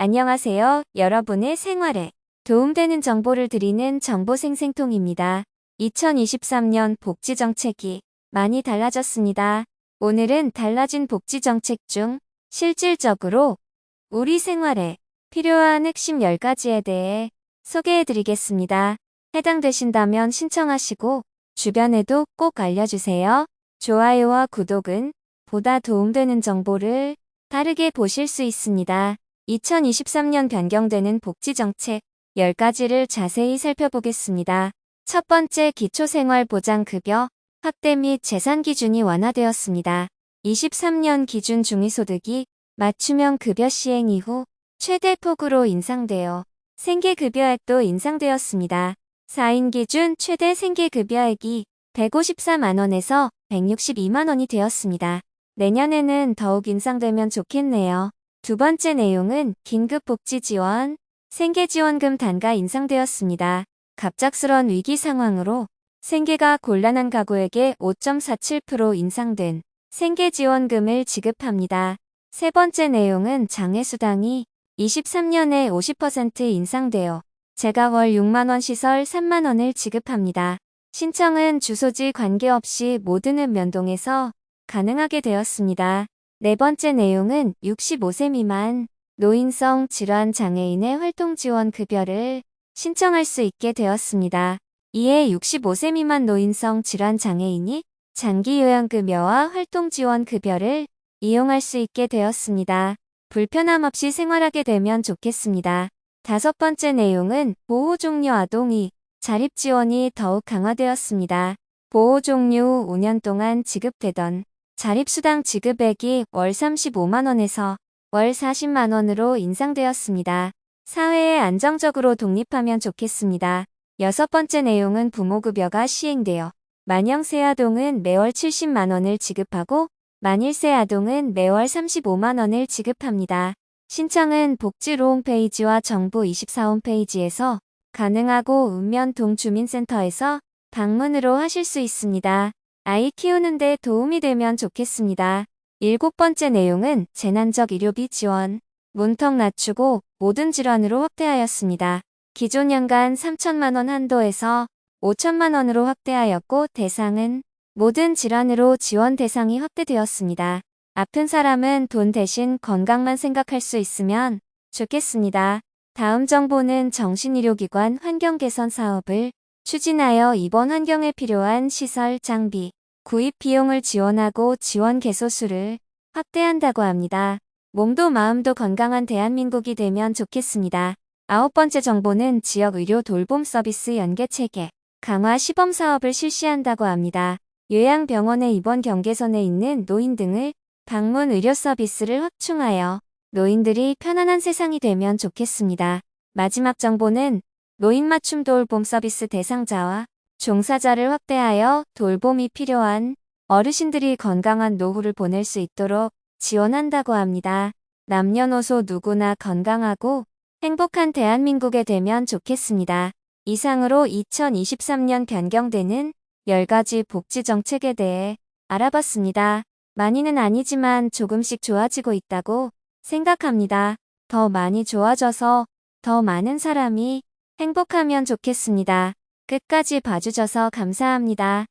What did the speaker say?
안녕하세요. 여러분의 생활에 도움되는 정보를 드리는 정보생생통입니다. 2023년 복지정책이 많이 달라졌습니다. 오늘은 달라진 복지정책 중 실질적으로 우리 생활에 필요한 핵심 10가지에 대해 소개해 드리겠습니다. 해당되신다면 신청하시고 주변에도 꼭 알려주세요. 좋아요와 구독은 보다 도움되는 정보를 다르게 보실 수 있습니다. 2023년 변경되는 복지정책 10가지를 자세히 살펴보겠습니다. 첫 번째 기초생활보장급여 확대 및 재산 기준이 완화되었습니다. 23년 기준 중위소득이 맞춤형 급여 시행 이후 최대 폭으로 인상되어 생계급여액도 인상되었습니다. 4인 기준 최대 생계급여액이 154만원에서 162만원이 되었습니다. 내년에는 더욱 인상되면 좋겠네요. 두 번째 내용은 긴급복지 지원, 생계지원금 단가 인상되었습니다. 갑작스런 위기 상황으로 생계가 곤란한 가구에게 5.47% 인상된 생계지원금을 지급합니다. 세 번째 내용은 장애수당이 23년에 50% 인상되어 제가 월 6만원 시설 3만원을 지급합니다. 신청은 주소지 관계없이 모든 면동에서 가능하게 되었습니다. 네 번째 내용은 65세 미만 노인성 질환 장애인의 활동 지원 급여를 신청할 수 있게 되었습니다. 이에 65세 미만 노인성 질환 장애인이 장기 요양급여와 활동 지원 급여를 이용할 수 있게 되었습니다. 불편함 없이 생활하게 되면 좋겠습니다. 다섯 번째 내용은 보호 종료 아동이 자립 지원이 더욱 강화되었습니다. 보호 종료 후 5년 동안 지급되던 자립수당 지급액이 월 35만원에서 월 40만원으로 인상되었습니다. 사회에 안정적으로 독립하면 좋겠습니다. 여섯 번째 내용은 부모급여가 시행되어 만영세 아동은 매월 70만원을 지급하고 만일세 아동은 매월 35만원을 지급합니다. 신청은 복지로 홈페이지와 정부 24 홈페이지에서 가능하고 읍면 동 주민센터에서 방문으로 하실 수 있습니다. 아이 키우는데 도움이 되면 좋겠습니다. 일곱 번째 내용은 재난적 의료비 지원, 문턱 낮추고 모든 질환으로 확대하였습니다. 기존 연간 3천만원 한도에서 5천만원으로 확대하였고 대상은 모든 질환으로 지원 대상이 확대되었습니다. 아픈 사람은 돈 대신 건강만 생각할 수 있으면 좋겠습니다. 다음 정보는 정신의료기관 환경 개선 사업을 추진하여 입원 환경에 필요한 시설, 장비, 구입 비용을 지원하고 지원 개소수를 확대한다고 합니다. 몸도 마음도 건강한 대한민국이 되면 좋겠습니다. 아홉 번째 정보는 지역 의료 돌봄 서비스 연계 체계 강화 시범 사업을 실시한다고 합니다. 요양병원의 입원 경계선에 있는 노인 등을 방문 의료 서비스를 확충하여 노인들이 편안한 세상이 되면 좋겠습니다. 마지막 정보는 노인 맞춤 돌봄 서비스 대상자와 종사자를 확대하여 돌봄이 필요한 어르신들이 건강한 노후를 보낼 수 있도록 지원한다고 합니다. 남녀노소 누구나 건강하고 행복한 대한민국에 되면 좋겠습니다. 이상으로 2023년 변경되는 10가지 복지 정책에 대해 알아봤습니다. 많이는 아니지만 조금씩 좋아지고 있다고 생각합니다. 더 많이 좋아져서 더 많은 사람이 행복하면 좋겠습니다. 끝까지 봐주셔서 감사합니다.